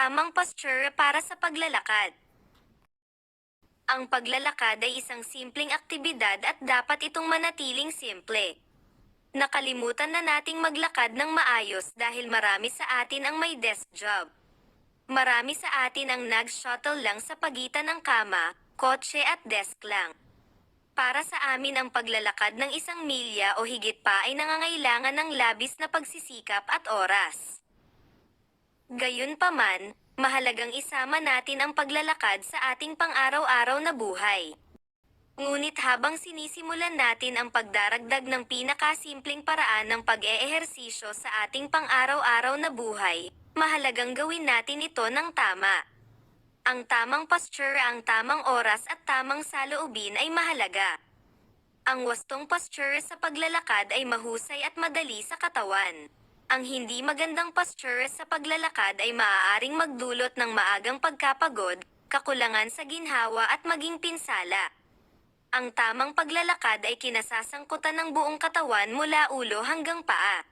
Tamang posture para sa paglalakad. Ang paglalakad ay isang simpleng aktibidad at dapat itong manatiling simple. Nakalimutan na nating maglakad ng maayos dahil marami sa atin ang may desk job. Marami sa atin ang nag-shuttle lang sa pagitan ng kama, kotse at desk lang. Para sa amin ang paglalakad ng isang milya o higit pa ay nangangailangan ng labis na pagsisikap at oras. Gayunpaman, mahalagang isama natin ang paglalakad sa ating pang-araw-araw na buhay. Ngunit habang sinisimulan natin ang pagdaragdag ng pinakasimpleng paraan ng pag-eehersisyo sa ating pang-araw-araw na buhay, mahalagang gawin natin ito ng tama. Ang tamang posture, ang tamang oras at tamang saloobin ay mahalaga. Ang wastong posture sa paglalakad ay mahusay at madali sa katawan. Ang hindi magandang posture sa paglalakad ay maaaring magdulot ng maagang pagkapagod, kakulangan sa ginhawa at maging pinsala. Ang tamang paglalakad ay kinasasangkutan ng buong katawan mula ulo hanggang paa.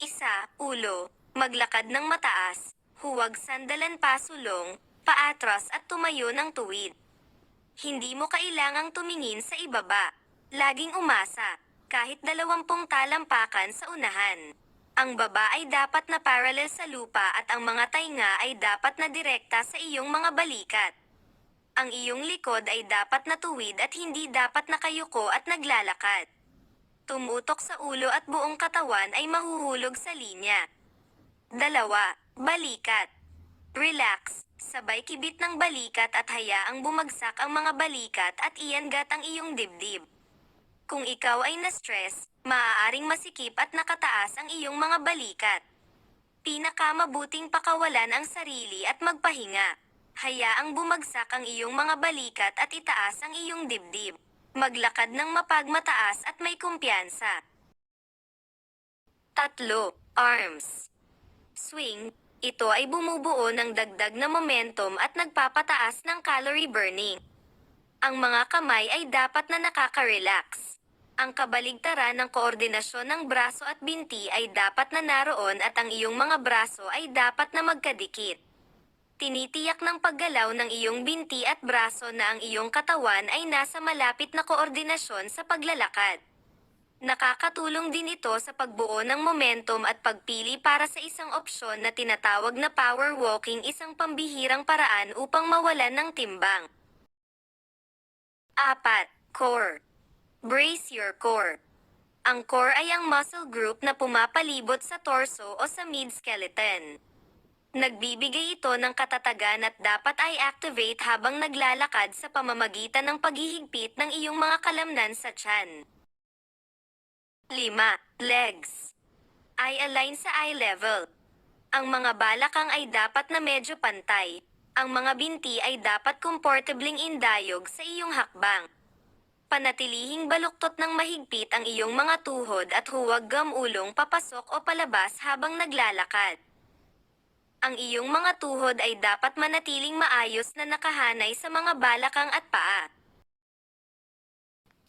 Isa, ulo, maglakad ng mataas, huwag sandalan pasulong, paatras at tumayo ng tuwid. Hindi mo kailangang tumingin sa ibaba. Laging umasa, kahit dalawampung talampakan sa unahan. Ang baba ay dapat na parallel sa lupa at ang mga tainga ay dapat na direkta sa iyong mga balikat. Ang iyong likod ay dapat na tuwid at hindi dapat nakayuko at naglalakad. Tumutok sa ulo at buong katawan ay mahuhulog sa linya. Dalawa, balikat. Relax, sabay kibit ng balikat at hayaang bumagsak ang mga balikat at iyangat ang iyong dibdib. Kung ikaw ay na-stress, maaaring masikip at nakataas ang iyong mga balikat. Pinakamabuting pakawalan ang sarili at magpahinga. Hayaang bumagsak ang iyong mga balikat at itaas ang iyong dibdib. Maglakad ng mapagmataas at may kumpiyansa. Tatlo, arms. Swing, ito ay bumubuo ng dagdag na momentum at nagpapataas ng calorie burning. Ang mga kamay ay dapat na nakaka-relax. Ang kabaligtaran ng koordinasyon ng braso at binti ay dapat na naroon at ang iyong mga braso ay dapat na magkadikit. Tinitiyak ng paggalaw ng iyong binti at braso na ang iyong katawan ay nasa malapit na koordinasyon sa paglalakad. Nakakatulong din ito sa pagbuo ng momentum at pagpili para sa isang opsyon na tinatawag na power walking isang pambihirang paraan upang mawalan ng timbang. Apat, core. Brace your core. Ang core ay ang muscle group na pumapalibot sa torso o sa mid-skeleton. Nagbibigay ito ng katatagan at dapat ay activate habang naglalakad sa pamamagitan ng paghihigpit ng iyong mga kalamnan sa tiyan. 5. Legs. Ay align sa eye level. Ang mga balakang ay dapat na medyo pantay. Ang mga binti ay dapat komportabling indayog sa iyong hakbang. Panatilihing baluktot ng mahigpit ang iyong mga tuhod at huwag gamulong papasok o palabas habang naglalakad. Ang iyong mga tuhod ay dapat manatiling maayos na nakahanay sa mga balakang at paa.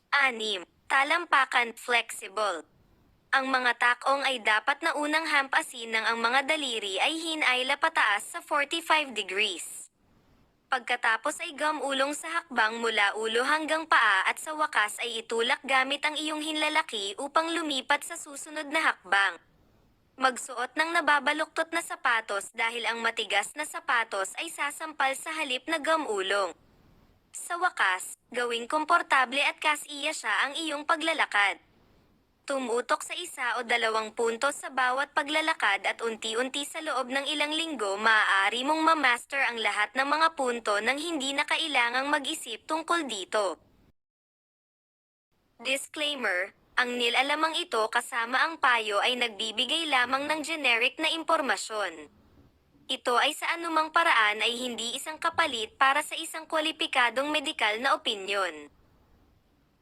6. Talampakan flexible. Ang mga takong ay dapat na unang hampasin ng ang mga daliri ay hinayla pataas sa 45 degrees. Pagkatapos ay gamulong sa hakbang mula ulo hanggang paa at sa wakas ay itulak gamit ang iyong hinlalaki upang lumipat sa susunod na hakbang. Magsuot ng nababaluktot na sapatos dahil ang matigas na sapatos ay sasampal sa halip na gamulong. Sa wakas, gawing komportable at kasiya siya ang iyong paglalakad. Tumutok sa isa o dalawang puntos sa bawat paglalakad at unti-unti sa loob ng ilang linggo maaari mong ma-master ang lahat ng mga punto nang hindi na kailangang mag-isip tungkol dito. Disclaimer, ang nilalamang ito kasama ang payo ay nagbibigay lamang ng generic na impormasyon. Ito ay sa anumang paraan ay hindi isang kapalit para sa isang kwalipikadong medikal na opinyon.